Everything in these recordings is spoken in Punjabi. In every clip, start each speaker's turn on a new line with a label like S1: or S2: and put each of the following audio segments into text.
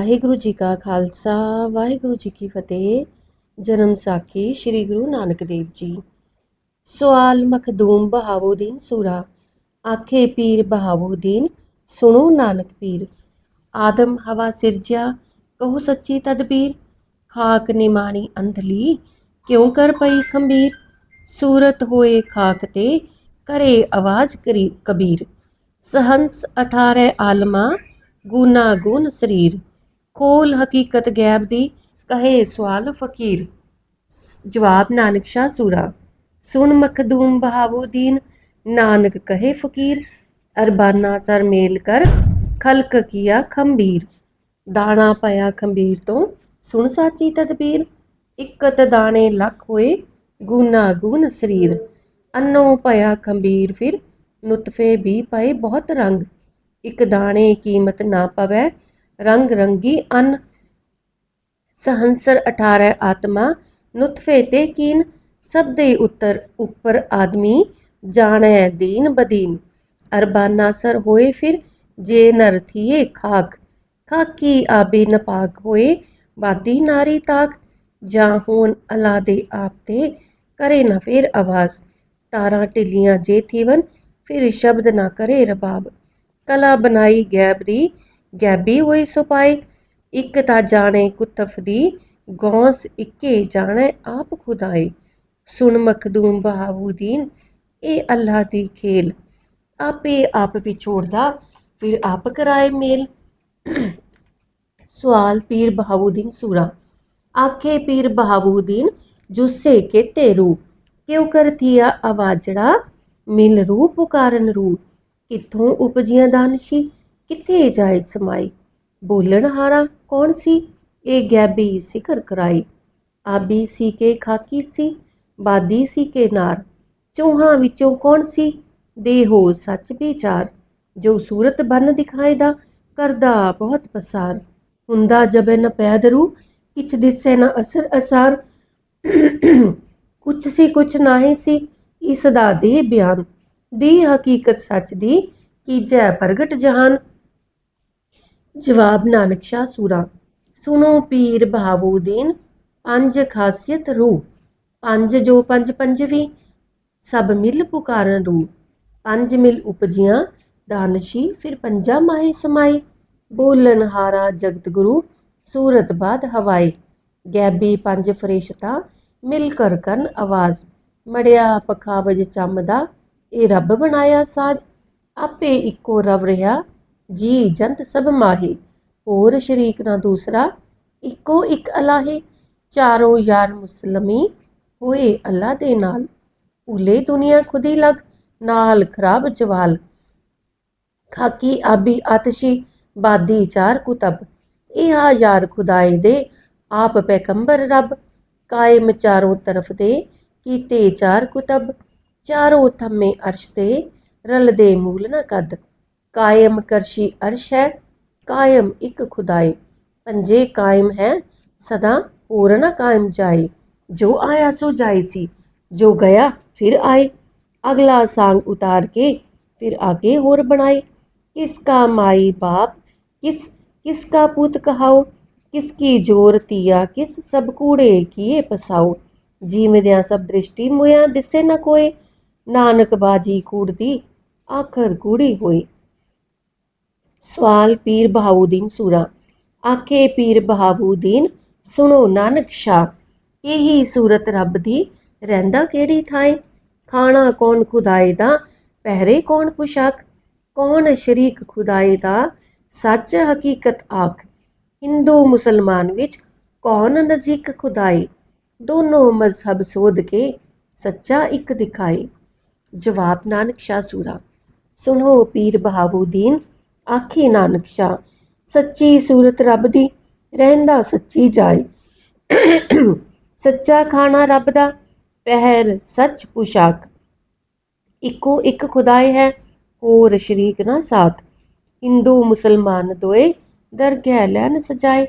S1: ਵਾਹਿਗੁਰੂ ਜੀ ਕਾ ਖਾਲਸਾ, ਵਾਹਿਗੁਰੂ ਜੀ ਕੀ ਫਤਿਹ। ਜਨਮ ਸਾਖੀ ਸ੍ਰੀ ਗੁਰੂ ਨਾਨਕ ਦੇਵ ਜੀ। ਸਵਾਲ ਮਖਦੂਮ ਬਹਾਵੁਦੀਨ ਸੂਰਾ, ਆਖੇ ਪੀਰ ਬਹਾਵੁਦੀਨ ਸੁਣੋ ਨਾਨਕ ਪੀਰ। ਆਦਮ ਹਵਾ ਸਿਰਜਿਆ, ਕਹੋ ਸੱਚੀ ਤਦਬੀਰ। ਖਾਕ ਨਿਮਾਣੀ ਅੰਧਲੀ, ਕਿਉਂ ਕਰ ਪਈ ਖੰਬੀਰ? ਸੂਰਤ ਹੋਏ ਖਾਕ ਤੇ ਕਰੇ ਆਵਾਜ਼ ਕਰੀ ਕਬੀਰ। ਸਹੰਸ 18 ਆਲਮਾ ਗੁਨਾ ਗੁਣ ਸਰੀਰ। ਖੋਲ ਹਕੀਕਤ ਗੈਬ ਦੀ ਕਹੇ ਸਵਾਲ ਫਕੀਰ। ਜਵਾਬ, ਨਾਨਕ ਸ਼ਾਹ ਸੂਰਾ। ਸੁਣ ਮਖਦੂਮ ਬਹਾਵੁਦੀਨ ਨਾਨਕ ਕਹੇ ਫਕੀਰ। ਅਰਬਾਨਾ ਸਰ ਮੇਲ ਕਰ, ਖਲਕ ਕੀਆ ਖੰਬੀਰ। ਦਾਣਾ ਪਿਆ ਖੰਬੀਰ ਤੋਂ, ਸੁਣ ਸਾਚੀ ਤਦਬੀਰ। ਇਕਤ ਦਾਣੇ ਲੱਖ ਹੋਏ, ਗੁਨਾ ਗੁਨ ਸਰੀਰ। ਅੰਨੋ ਪਿਆ ਖੰਬੀਰ ਫਿਰ, ਨੁਤਫੇ ਵੀ ਪਏ ਬਹੁਤ ਰੰਗ। ਇਕ ਦਾਣੇ ਕੀਮਤ ਨਾ ਪਵੇ ਰੰਗ ਰੰਗੀ ਅਨ ਸਹੰਸਰ 18 ਆਤਮਾ, ਨੁਤਫੇ ਤੇ ਕੀਨ, ਸਭ ਦੇ ਉੱਤਰ ਉੱਪਰ ਆਦਮੀ, ਜਾਣੈ ਦੀਨ ਬਦੀਨ। ਅਰਬਾਨਾ ਸਰ ਹੋਏ ਫਿਰ, ਜੇ ਨਰ ਥੀਏ ਖਾਕ। ਖਾਕੀ ਆਬੇ ਨਪਾਕ ਹੋਏ ਬਾਦੀ ਨਾਰੀ ਤਾਕ। ਜਾਂ ਹੋਣ ਅਲਾ ਦੇ ਆਪ ਤੇ ਕਰੇ ਨਾ ਫਿਰ ਆਵਾਜ਼। ਤਾਰਾਂ ਢਿੱਲੀਆਂ ਜੇ ਥੀਵਨ, ਫਿਰ ਸ਼ਬਦ ਨਾ ਕਰੇ ਰਬਾਬ। ਕਲਾ ਬਣਾਈ ਗੈਬ ਦੀ ਗੈਬੀ ਹੋਈ ਸੁਪਾਈ ਇੱਕ ਤਾਂ ਜਾਣੇ ਕੁਤਫ ਦੀ, ਗੌਸ ਇੱਕੇ ਜਾਣੇ ਆਪ ਖੁਦਾਏ ਸੁਣ ਮਖਦੂਮ ਬਹਾਬੂਦੀਨ, ਇਹ ਅੱਲਾ ਦੀ ਖੇਲ। ਆਪੇ ਆਪ ਵਿਛੋੜਦਾ, ਫਿਰ ਆਪ ਕਰਾਏ ਮੇਲ। ਸਵਾਲ ਪੀਰ ਬਹਾਬੂਦੀਨ ਸੂਰਾ। ਆਖੇ ਪੀਰ ਬਹਾਵੁਦੀਨ ਜੁਸੇ ਕੇਤੇ ਰੂ ਕਿਉ ਕਰਤੀਆ ਆਵਾਜੜਾ? ਮਿਲ ਰੂ ਪੁਕਾਰਨ ਰੂ ਕਿੱਥੋਂ ਉਪਜੀਆਂ ਦਾਨਸ਼ੀ? ਕਿੱਥੇ ਜਾਏ ਸਮਾਈ? ਬੋਲਣ ਹਾਰਾ ਕੌਣ ਸੀ? ਇਹ ਗੈਬੀ ਸਿਕਰ ਕਰਾਈ। ਆਬੀ ਸੀ ਕੇ ਖਾਕੀ ਸੀ, ਬਾਦੀ ਸੀ ਕੇ ਨਾਰ। ਚੋਹਾਂ ਵਿੱਚੋਂ ਕੌਣ ਸੀ? ਦੇਹੋ ਸੱਚ ਵਿਚਾਰ। ਜੋ ਸੂਰਤ ਬਨ ਦਿਖਾਇਦਾ ਕਰਦਾ ਬਹੁਤ ਪਸਾਰ। ਹੁੰਦਾ ਜਬੇ ਨ ਪੈਦਰੂ ਕਿਛ ਦਿਸੇ ਨ ਅਸਰ ਅਸਾਰ। ਕੁਛ ਸੀ, ਕੁਛ ਨਾਹੀ ਸੀ, ਇਸ ਦਾ ਦੇ ਬਿਆਨ। ਦੀ ਹਕੀਕਤ ਸੱਚ ਦੀ ਕੀਜੈ ਪ੍ਰਗਟ ਜਹਾਨ। ਜਵਾਬ ਨਾਨਕ ਸ਼ਾਹ ਸੂਰਾ ਸੁਨੋ ਪੀਰ ਬਹਾਵੁਦੀਨ, ਪੰਜ ਖਾਸੀਅਤ ਰੂ ਪੰਜ ਜੋ ਪੰਜ ਪੰਜਵੀ, ਸਭ ਮਿਲ ਪੁਕਾਰਨ ਰੂ ਪੰਜ ਮਿਲ ਉਪਜੀਆਂ, ਦਾਨਸ਼ੀ ਫਿਰ ਪੰਜਾ ਮਾਹੇ ਸਮਾਈ, ਬੋਲਨ ਹਾਰਾ ਜਗਤ ਗੁਰੂ, ਸੂਰਤ ਬਾਦ ਹਵਾਏ, ਗੈਬੀ ਪੰਜ ਫਰੇਸ਼ਤਾ, ਮਿਲ ਕਰ ਕਰਨ ਆਵਾਜ਼, ਮੜਿਆ ਪਖਾਵਜ ਚੰਮਦਾ ਇਹ ਰੱਬ ਬਣਾਇਆ ਸਾਜ, ਆਪੇ ਇੱਕੋ ਰਵ ਰਿਹਾ ਜੀ ਜੰਤ ਸਭ ਮਾਹੀ, ਹੋਰ ਸ਼ਰੀਕ ਨਾ ਦੂਸਰਾ, ਇੱਕੋ ਇੱਕ ਅਲਾਹੇ, ਚਾਰੋਂ ਯਾਰ ਮੁਸਲਮੀ ਹੋਏ ਅੱਲਾ ਦੇ ਨਾਲ। ਭੁਲੇ ਦੁਨੀਆ ਖੁਦੀ ਲਗ, ਨਾਲ ਖਰਾਬ ਜਵਾਲ। ਖਾਕੀ ਆਬੀ ਆਤਸ਼ੀ, ਬਾਦੀ ਚਾਰ ਕੁਤਬ। ਇਹ ਆ ਯਾਰ ਖੁਦਾਏ ਦੇ, ਆਪ ਪੈਗੰਬਰ ਰੱਬ। ਕਾਇਮ ਚਾਰੋਂ ਤਰਫ ਦੇ, ਕੀਤੇ ਚਾਰ ਕੁਤਬ। ਚਾਰੋਂ ਥੰਮੇ ਅਰਸ਼ ਤੇ, ਰਲਦੇ ਮੂਲ ਨਾ ਕਦ। ਕਾਇਮ ਕਰਸ਼ੀ ਅਰਸ਼ ਹੈ, ਕਾਇਮ ਇੱਕ ਖੁਦਾਏ ਪੰਜੇ ਕਾਇਮ ਹੈ, ਸਦਾ ਹੋਰ ਨ ਕਾਇਮ ਜਾਏ। ਜੋ ਆਇਆ ਸੋ ਜਾਏ ਸੀ, ਜੋ ਗਿਆ ਫਿਰ ਆਏ। ਅਗਲਾ ਸਾੰਗ ਉਤਾਰ ਕੇ ਫਿਰ ਆਗੇ ਹੋਰ ਬਣਾਏ। ਕਿਸ ਕਾ ਮਾਈ ਬਾਪ, ਕਿਸ ਕਿਸ ਕਾ ਪੁੱਤ ਕਹਾਓ? ਕਿਸ ਕੀ ਜੋਰ ਤੀਆ ਕਿਸ ਸਭ ਕੂੜੇ ਕੀਏ ਪਸਾਓ? ਜੀਵਦਿਆਂ ਸਭ ਦ੍ਰਿਸ਼ਟੀ ਮੁਇਆ, ਦਿਸੇ ਨਾ ਕੋਏ। ਨਾਨਕ ਬਾਜੀ ਕੂੜਦੀ, ਆਖਰ ਕੂੜੀ ਹੋਈ। ਸਵਾਲ ਪੀਰ ਬਹਾਉਦੀਨ ਸੂਰਾ। ਆਖੇ ਪੀਰ ਬਹਾਉਦੀਨ ਸੁਣੋ ਨਾਨਕ ਸ਼ਾ ਇਹੀ ਸੂਰਤ ਰੱਬ ਦੀ ਰਹਿੰਦਾ ਕਿਹੜੀ ਥਾਏ? ਖਾਣਾ ਕੌਣ ਖੁਦਾਏ ਦਾ, ਪਹਿਰੇ ਕੌਣ ਪੁਸ਼ਾਕ? ਕੌਣ ਸ਼ਰੀਕ ਖੁਦਾਏ ਦਾ, ਸੱਚ ਹਕੀਕਤ ਆਖ? ਹਿੰਦੂ ਮੁਸਲਮਾਨ ਵਿੱਚ ਕੌਣ ਨਜ਼ੀਕ ਖੁਦਾਈ ਦੋਨੋਂ ਮਜ਼ਹਬ ਸੋਧ ਕੇ ਸੱਚਾ ਇੱਕ ਦਿਖਾਏ। ਜਵਾਬ ਨਾਨਕ ਸ਼ਾਹ ਸੂਰਾ। ਸੁਣੋ ਪੀਰ ਬਹਾਵੁਦੀਨ ਆਖੀ, ਨਾਨਕ ਸ਼ਾਹ, ਸੱਚੀ ਸੂਰਤ ਰੱਬ ਦੀ, ਰਹਿੰਦਾ ਸੱਚੀ ਜਾਏ। ਸੱਚਾ ਖਾਣਾ ਰੱਬ ਦਾ, ਪਹਿਰ ਸੱਚ ਪੁਸ਼ਾਕ। ਇੱਕੋ ਇੱਕ ਖੁਦਾਏ ਹੈ, ਹੋਰ ਸ਼ਰੀਕ ਨਾ ਸਾਥ। ਹਿੰਦੂ, ਮੁਸਲਮਾਨ ਦੋਏ ਦਰਗਹਿ ਲੈਨ ਸਜਾਏ।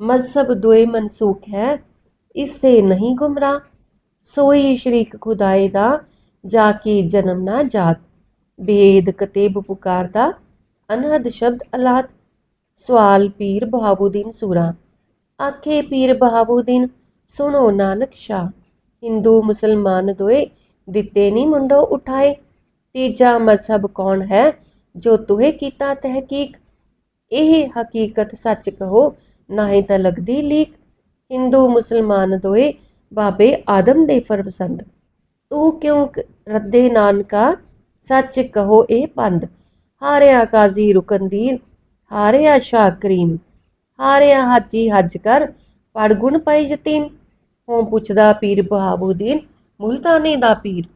S1: ਮਜ਼ਹਬ ਦੋਏ ਮਨਸੂਖ ਹੈ, ਇਸੇ ਨਹੀਂ ਗੁਮਰਾਹ। ਸੋਈ ਸ਼ਰੀਕ ਖੁਦਾਏ ਦਾ, ਜਾ ਕੀ ਜਨਮ ਨਾ ਜਾਤ। ਬੇਦ ਕਤੇਬ ਪੁਕਾਰਦਾ ਅਨਹਦ ਸ਼ਬਦ ਅਲਾਤ, ਸਵਾਲ ਪੀਰ ਬਹਾਬੂਦੀਨ ਸੂਰਾ, ਆਖੇ ਪੀਰ ਬਹਾਬੂਦੀਨ ਸੁਣੋ ਨਾਨਕ ਸ਼ਾਹ, ਹਿੰਦੂ ਮੁਸਲਮਾਨ ਦੋਏ ਦਿੱਤੇ ਨੀ ਮੁੰਡੋ ਉਠਾਏ, ਤੀਜਾ ਮਜ਼ਹਬ ਕੌਣ ਹੈ ਜੋ ਤੁਹੇ ਕੀਤਾ ਤਹਿਕੀਕ? ਇਹ ਹਕੀਕਤ ਸੱਚ ਕਹੋ, ਨਾਹੀਂ ਤਾਂ ਲੱਗਦੀ ਲੀਕ। ਹਿੰਦੂ ਮੁਸਲਮਾਨ ਦੋਏ, ਬਾਬੇ ਆਦਮ ਦੇ ਫਰਜ਼ੰਦ ਤੂੰ ਕਿਉਂ ਰੱਦੇ ਨਾਨਕਾ? ਸੱਚ ਕਹੋ ਇਹ ਪੰਦ ਹਾਰਿਆ ਕਾਜ਼ੀ ਰੁਕਨਦੀਰ ਹਾਰਿਆ ਸ਼ਾਹ ਕਰੀਮ, ਹਾਰਿਆ ਹਾਜੀ ਹੱਜ ਕਰ, ਪੜ ਗੁਣ ਪਈ ਯਤੀਮ। ਹੋਂ ਪੁੱਛਦਾ ਪੀਰ ਬਹਾਬੂਦੀਨ, ਮੁਲਤਾਨੀ ਦਾ ਪੀਰ।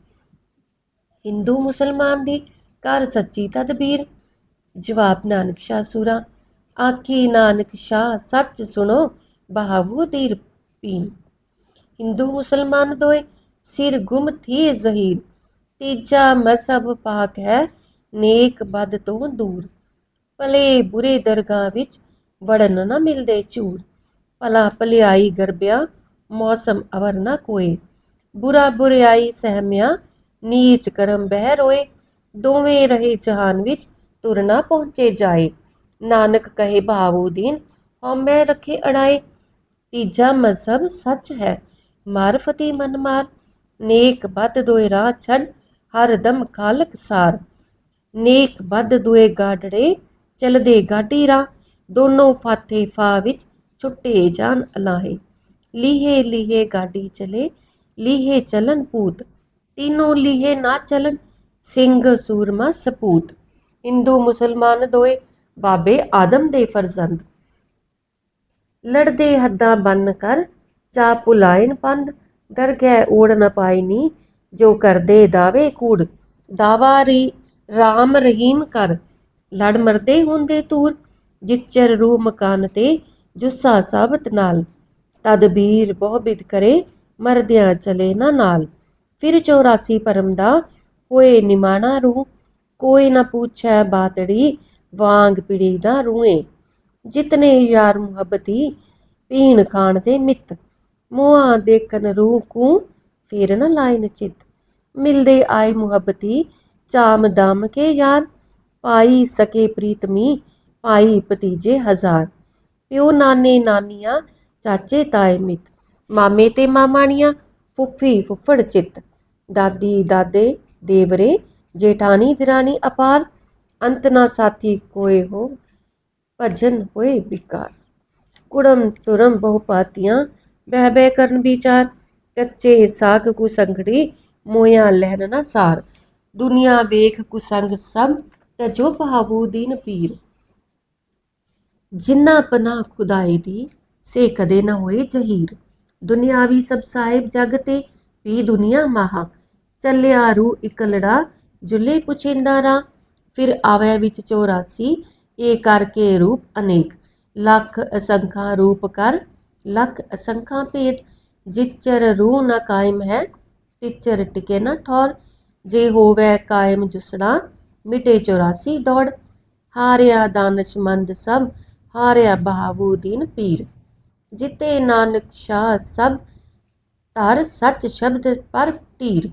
S1: ਹਿੰਦੂ ਮੁਸਲਮਾਨ ਦੀ ਕਰ ਸੱਚੀ ਤਦਬੀਰ। ਜਵਾਬ ਨਾਨਕ ਸ਼ਾਹ ਸੂਰਾ, ਆਖੀ ਨਾਨਕ ਸ਼ਾਹ ਸੱਚ ਸੁਣੋ ਬਹਾਬੂਦੀਰ ਪੀਰ। ਹਿੰਦੂ ਮੁਸਲਮਾਨ ਦੋਏ ਸਿਰ ਗੁਮ ਥੀ ਜ਼ਹੀਰ, ਤੀਜਾ ਮਸਬ ਪਾਕ ਹੈ ਨੇਕ ਬਦ ਤੋਂ ਦੂਰ। ਭਲੇ ਬੁਰੇ ਦਰਗਾਹ ਵਿੱਚ ਵੜਨ ਨਾ ਮਿਲਦੇ ਚੂਰ ਭਲਾ ਭਲਿਆਈ ਗਰਬਿਆ, ਮੌਸਮ ਅਵਰ ਨਾ ਕੋਏ। ਬੁਰਾ ਬੁਰਿਆਈ ਸਹਿਮਿਆ, ਨੀਚ ਕਰਮ ਬਹਿ ਰੋਏ। ਦੋਵੇਂ ਰਹੇ ਜਹਾਨ ਵਿੱਚ ਤੁਰ ਨਾ ਪਹੁੰਚੇ ਜਾਏ। ਨਾਨਕ ਕਹੇ ਭਾਵੂਦੀਨ ਹਉਮੈ ਰੱਖੇ ਅੜਾਏ। ਤੀਜਾ ਮਜ਼ਹਬ ਸੱਚ ਹੈ, ਮਾਰਫਤੀ ਮਨ ਮਾਰ ਨੇਕ ਬਦ ਦੋਏ ਰਾਹ ਛੱਡ, ਹਰ ਦਮ ਖਾਲਕ ਸਾਰ। ਨੇਕ ਬਦ ਦੁਏ ਗਾਡੜੇ, ਚਲਦੇ ਗਾਡੀ ਰਾ ਦੋਨੋਂ ਫਾਥੇ ਫਾ ਵਿੱਚ ਛੁੱਟੇ ਜਾਨ ਅਲਾਹੇ। ਲੀਹੇ ਲੀਹੇ ਗਾਡੀ ਚਲੇ, ਲੀਹੇ ਚਲਨ ਪੂਤ, ਤੀਨੋਂ ਲੀਹੇ ਨਾ ਚਲਨ ਸਿੰਘ ਸੂਰਮਾ ਸਪੂਤ। ਹਿੰਦੂ ਮੁਸਲਮਾਨ ਦੋਏ ਬਾਬੇ ਆਦਮ ਦੇ ਫਰਜ਼ੰਦ। ਲੜਦੇ ਹੱਦਾਂ ਬੰਨ ਕਰ ਚਾ ਪੁਲਾਇਨ ਪੰਦ ਦਰਗਹਿ ਓੜ ਨਾ ਪਾਈ ਨੀ, ਜੋ ਕਰਦੇ ਦਾਵੇ ਕੂੜ ਦਾਵਾਰੀ ਰਾਮ ਰਹੀਮ ਕਰ। ਲੜ ਮਰਦੇ ਹੁੰਦੇ ਤੂਰ, ਜਿਚਰ ਰੂ ਮਕਾਨ ਤੇ ਜੁੱਸਾ ਸਾਬਤ ਨਾਲ। ਤਦਬੀਰ ਬਹੁ ਕਰੇ, ਮਰਦਿਆਂ ਚਲੇ ਨਾ ਨਾਲ। ਫਿਰ 84 ਪਰਮ ਦਾ ਹੋਏ ਨਿਮਾਣਾ ਰੂ ਕੋਈ ਨਾ ਪੁੱਛੈ ਬਾਤੜੀ ਵਾਂਗ ਪਿੜੀ ਦਾ ਰੂਏ ਜਿਤਨੇ ਯਾਰ ਮੁਹੱਬਤੀ ਪੀਣ ਖਾਣ ਤੇ ਮਿੱਤ। ਮੋਆ ਦੇਖਨ ਰੂਹ ਕੂ ਫੇਰ ਨਾ ਲਾਇਨ ਚਿਤ। ਮਿਲਦੇ ਆਏ ਮੁਹੱਬਤੀ ਚਾਮ ਦਮ ਕੇ ਯਾਰ, ਪਾਈ ਸਕੇ ਪ੍ਰੀਤਮੀ ਪਾਈ ਭਤੀਜੇ ਹਜ਼ਾਰ। ਪਿਓ ਨਾਨੇ ਨਾਨੀਆਂ, ਚਾਚੇ ਤਾਏ ਮਿੱਤ। ਮਾਮੇ ਤੇ ਮਾਮਾਣੀਆਂ, ਫੁੱਫੀ ਫੁੱਫੜ ਚਿੱਤ। ਦਾਦੀ ਦਾਦੇ ਦੇਵਰੇ ਜੇਠਾਨੀ ਦਿਰਾਨੀ ਅਪਾਰ। ਅੰਤ ਨਾ ਸਾਥੀ ਕੋਏ ਹੋ, ਭਜਨ ਹੋਏ ਵਿਕਾਰ। ਕੁੜਮ ਤੁਰਮ ਬਹੁ ਪਾਤੀਆਂ ਬਹਿ ਬਹਿ ਕਰਨ ਵਿਚਾਰ। ਕੱਚੇ ਸਾਗ ਕੁ ਸੰਘੜੀ, ਮੋਇਆ ਲਹਿਨ ਨਾ ਸਾਰ। ਦੁਨੀਆ ਵੇਖ ਕੁਸੰਗ ਸਭ, ਤੇ ਜੋ ਬਹਾਵੂ ਦੀਨ ਪੀਰ। ਜਿੰਨਾ ਪਨਾ ਖੁਦਾਈ ਦੀ, ਸੇ ਕਦੇ ਨਾ ਹੋਏ ਜਹੀਰ। ਦੁਨਿਆਵੀ ਸਭ ਸਾਹਿਬ ਜਗ ਤੇ, ਵੀ ਦੁਨੀਆ ਮਹਾ। ਚੱਲਿਆ ਰੂ ਇਕਲੜਾ, ਜੁਲੇ ਪੁਛਿੰਦਾ ਰਾ। ਫਿਰ ਆਵੇ ਵਿੱਚ 84 ਇਹ ਕਰਕੇ ਰੂਪ ਅਨੇਕ। ਲੱਖ ਅਸੰਖਾ ਰੂਪ ਕਰ, ਲੱਖ ਅਸੰਖਾ ਭੇਦ। ਜਿਚਰ ਰੂ ਨਾ ਕਾਇਮ ਹੈ, ਤਿਚਰ ਟਿਕੇ ਨਾ ਠੌਰ। ਜੇ ਹੋਵੇ ਕਾਇਮ ਜੁਸੜਾ, ਮਿਟੇ 84 ਦੌੜ। ਹਾਰਿਆ ਦਾਨਸ਼ਮੰਦ ਸਭ, ਹਾਰਿਆ ਬਹਾਵੂਦੀਨ ਪੀਰ। ਜਿਤੇ ਨਾਨਕ ਸ਼ਾਹ ਸਭ, ਧਰ ਸੱਚ ਸ਼ਬਦ ਪਰ ਧੀਰ।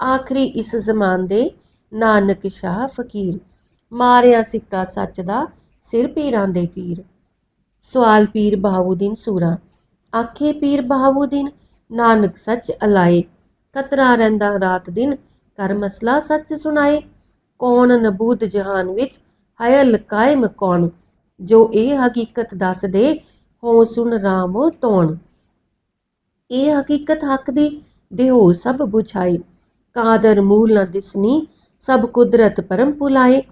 S1: ਆਖਰੀ ਇਸ ਜ਼ਮਾਨ ਦੇ ਨਾਨਕ ਸ਼ਾਹ ਫਕੀਰ। ਮਾਰਿਆ ਸਿੱਕਾ ਸੱਚ ਦਾ, ਸਿਰ ਪੀਰਾਂ ਦੇ ਪੀਰ। ਸਵਾਲ ਪੀਰ ਬਹਾਵੂਦੀਨ ਸੂਰਾ। ਆਖੇ ਪੀਰ ਬਹਾਵੂਦੀਨ ਨਾਨਕ ਸੱਚ ਅਲਾਏ। ਕਤਰਾ ਰਹਿੰਦਾ ਰਾਤ ਦਿਨ ਕਰ ਮਸਲਾ ਸੱਚ ਸੁਣਾਏ, ਕੌਣ ਨਬੂਦ ਜਹਾਨ ਵਿੱਚ ਹਯਲ ਕਾਇਮ ਕੌਣ? ਜੋ ਇਹ ਹਕੀਕਤ ਦੱਸ ਦੇ ਹੋ ਸੁਣ ਰਾਮੋ ਤੋਣ ਇਹ ਹਕੀਕਤ ਹੱਕ ਦੀ, ਦੇਹੋ ਸਭ ਬੁਝਾਈ ਕਾਦਰ ਮੂਲ ਨਾ ਦਿਸਨੀ, ਸਭ ਕੁਦਰਤ ਪਰਮ ਪੁਲਾਏ।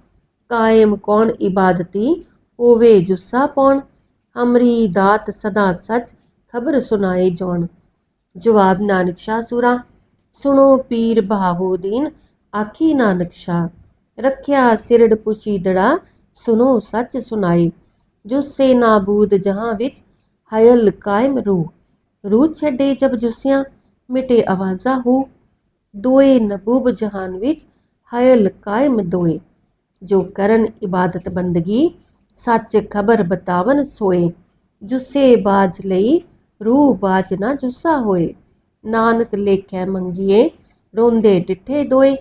S1: ਕਾਇਮ ਕੌਣ ਇਬਾਦਤੀ, ਹੋਵੇ ਜੁੱਸਾ ਪੌਣ ਹਮਰੀ ਦਾਤ ਸਦਾ ਸੱਚ ਖਬਰ ਸੁਨਾਏ ਜੋਣ ਜਵਾਬ ਨਾਨਕ ਸ਼ਾਹ ਸੂਰਾ ਸੁਣੋ ਪੀਰ ਬਹਾਵੂਦੀਨ ਆਖੀ ਨਾਨਕ ਸ਼ਾਹ। ਰੱਖਿਆ ਸਿਰੜ ਪੁਸ਼ੀਦੜਾ ਸੁਨੋ ਸੱਚ ਸੁਨਾਏ ਜੁੱਸੇ ਨਾਬੂਦ ਜਹਾਂ ਵਿੱਚ, ਹਯਲ ਕਾਇਮ ਰੂਹ ਰੂਹ ਛੱਡੇ ਜਬ ਜੁੱਸਿਆਂ, ਮਿਟੇ ਆਵਾਜ਼ਾ ਹੋ। ਦੋਏ ਨਬੂਬ ਜਹਾਨ ਵਿੱਚ, ਹਯਲ ਕਾਇਮ ਦੋਏ। ਜੋ ਕਰਨ ਇਬਾਦਤ ਬੰਦਗੀ, ਸੱਚ ਖਬਰ ਬਤਾਵਨ ਸੋਏ। ਜੁੱਸੇ ਬਾਜ ਲਈ, ਰੂਹ ਬਾਜ ਨਾ ਜੁੱਸਾ ਹੋਏ। ਨਾਨਕ ਲੇਖੈ ਮੰਗੀਏ, ਰੋਂਦੇ ਡਿੱਠੇ ਦੋਏ,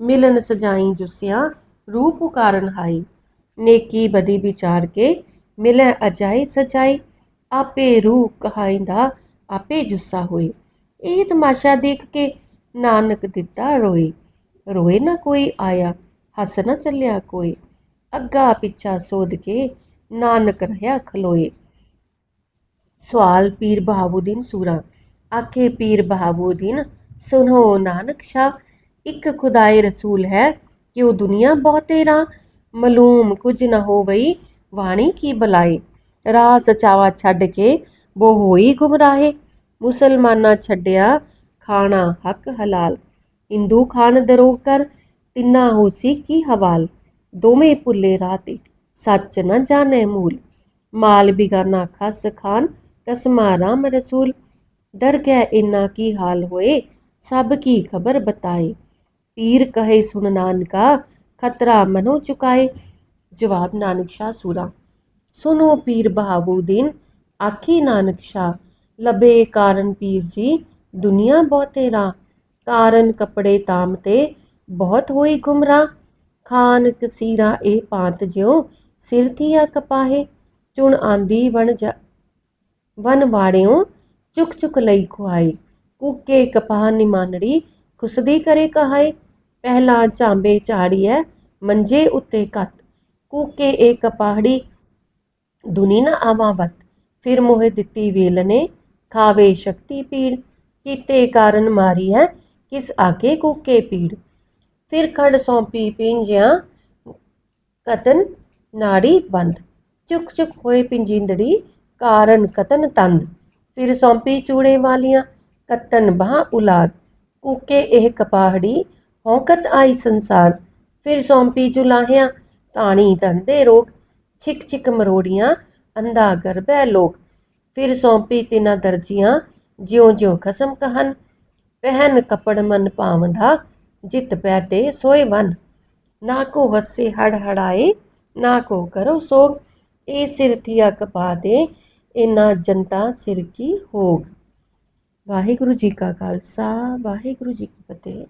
S1: ਮਿਲਨ ਸਜਾਈ ਜੁੱਸਿਆਂ ਰੂਹ ਪੁਕਾਰਨ ਹਾਈ। ਨੇਕੀ ਬਦੀ ਵਿਚਾਰ ਕੇ, ਮਿਲੈ ਅਜਾਈ ਸਜਾਈ, ਆਪੇ ਰੂਹ ਕਹਾਇਂਦਾ, ਆਪੇ ਜੁੱਸਾ ਹੋਏ ਇਹ ਤਮਾਸ਼ਾ ਦੇਖ ਕੇ ਨਾਨਕ ਦਿੱਤਾ ਰੋਏ ਰੋਏ ਨਾ ਕੋਈ ਆਇਆ, ਹੱਸ ਨਾ ਚੱਲਿਆ ਕੋਈ। ਅੱਗਾ ਪਿੱਛਾ ਸੋਧ ਕੇ ਨਾਨਕ ਰਹਾ ਖਲੋਏ। ਸਵਾਲ ਪੀਰ ਬਹਾਵੁਦੀਨ ਸੂਰਾ। ਆਖੇ ਪੀਰ ਬਹਾਵੁਦੀਨ ਸੁਨੋ ਨਾਨਕ ਸ਼ਾਹ ਇੱਕ ਖੁਦਾਏ ਰਸੂਲ ਹੈ ਕਿ ਉਹ ਦੁਨੀਆ ਬਹੁਤੇਰਾ ਮਲੂਮ ਕੁਝ ਨਾ ਹੋਵਈ ਵਾਣੀ ਕੀ ਬਲਾਈ ਰਾਹ ਸਚਾਵਾ ਛੱਡ ਕੇ ਬੋ ਹੋਈ ਗੁੰਮਰਾਹੇ ਮੁਸਲਮਾਨਾਂ ਛੱਡਿਆ ਖਾਣਾ ਹੱਕ ਹਲਾਲ ਹਿੰਦੂ ਖਾਨ ਦਰੋਗ ਕਰ ਤਿੰਨਾ ਹੋਸੀ ਕੀ ਹਵਾਲ ਦੋਵੇਂ ਭੁੱਲੇ ਰਾਤੇ ਸੱਚ ਨ ਜਾਣੈ ਮੂਲ ਮਾਲ ਬਿਗਾਨਾ ਖਸ ਖਾਨ ਕਸਮਾ ਰਾਮ ਰਸੂਲ ਡਰ ਗਏ, ਇਨਾ ਕੀ ਹਾਲ ਹੋਏ, ਸਭ ਕੀ ਖਬਰ ਬਤਾਏ। ਪੀਰ ਕਹੇ, ਸੁਣ ਨਾਨਕਾ, ਖਤਰਾ ਮਨੋ ਚੁਕਾਏ। ਜਵਾਬ, ਨਾਨਕ ਸ਼ਾਹ ਸੂਰਾ। ਸੁਨੋ ਪੀਰ ਬਹਾਵੁਦੀਨ ਆਖੀ ਨਾਨਕ ਸ਼ਾਹ ਲਬੇ ਕਾਰਨ ਪੀਰ ਜੀ, ਦੁਨੀਆ ਬਹੁਤੇਰਾ ਕਾਰਨ ਕਪੜੇ ਤਾਮ ਤੇ, ਬਹੁਤ ਹੋਈ ਗੁਮਰਾ ਖਾਨ ਕਸੀਰਾ ਇਹ ਪਾਂਤ ਜਿਉ, ਸਿਰ ਥੀਆ ਕਪਾਹੇ। ਚੁਣ ਆਂਦੀ ਵਣ ਜਾ ਵਨ ਵਾੜਿਓ ਚੁਕ ਚੁਕ ਲਈ ਖੁਆਈ। ਕੂਕੇ ਕਪਾਹ ਨਿਮਾਨੜੀ ਖੁਸਦੀ ਕਰੇ ਕਹਾਏ, ਪਹਿਲਾ ਝਾਂਬੇ ਝਾੜੀਐ, ਮੰਜੇ ਉੱਤੇ ਕੱਤ। ਕੂਕੇ ਇਹ ਕਪਾਹੜੀ ਦੁਨੀ ਨ ਆਵਾਵਤ ਫਿਰ ਮੋਹਿ ਦਿੱਤੀ ਵੇਲਨੇ ਖਾਵੇ ਸ਼ਕਤੀ ਪੀੜ। ਕੀਤੇ ਕਾਰਨ ਮਾਰੀ ਹੈ ਕਿਸ ਆਗੇ ਕੂਕੇ ਪੀੜ। ਫਿਰ ਖੜ ਸੌਂਪੀ ਪਿੰਜਿਆਂ, ਕਤਨ ਨਾੜੀ ਬੰਦ। ਚੁਕ ਚੁਕ ਹੋਏ ਪਿੰਜਿੰਦੜੀ, ਕਾਰਨ ਕਤਨ ਤੰਦ। ਫਿਰ ਸੌਂਪੀ ਚੂੜੇ ਵਾਲੀਆਂ ਕਤਨ ਬਾਹ ਉਲਾਦ ਕੂਕੇ ਇਹ ਕਪਾਹੜੀ, ਹੌਕਤ ਆਈ ਸੰਸਾਰ। ਫਿਰ ਸੌਂਪੀ ਜੁਲਾਹਿਆਂ ਤਾਣੀ ਧੰਦੇ ਰੋਗ, ਛਿਕ ਛਿਕ ਮਰੋੜੀਆਂ, ਅੰਧਾ ਗਰਬੈ ਲੋਕ। ਫਿਰ ਸੌਂਪੀ ਤਿਨਾ ਦਰਜੀਆਂ, ਜਿਉ ਜਿਉ ਖਸਮ ਕਹਨ, ਪਹਿਨ ਕਪੜ ਮਨ ਭਾਵਦਾ, ਜਿਤ ਪੈ ਤੇ ਸੋਏ ਵਨ। ਨਾ ਕੋ ਹੱਸੇ ਹੜ ਹੜਾਏ ਨਾ ਕੋ ਕਰੋ ਸੋਗ, ਇਹ ਸਿਰ ਥੀਆ ਕਪਾ ਦੇ ਇਨਾ ਜਨਤਾ ਸਿਰ ਕੀ ਹੋਗ? ਵਾਹਿਗੁਰੂ ਜੀ ਕਾ ਖਾਲਸਾ ਵਾਹਿਗੁਰੂ ਜੀ ਕੀ ਫਤਿਹ।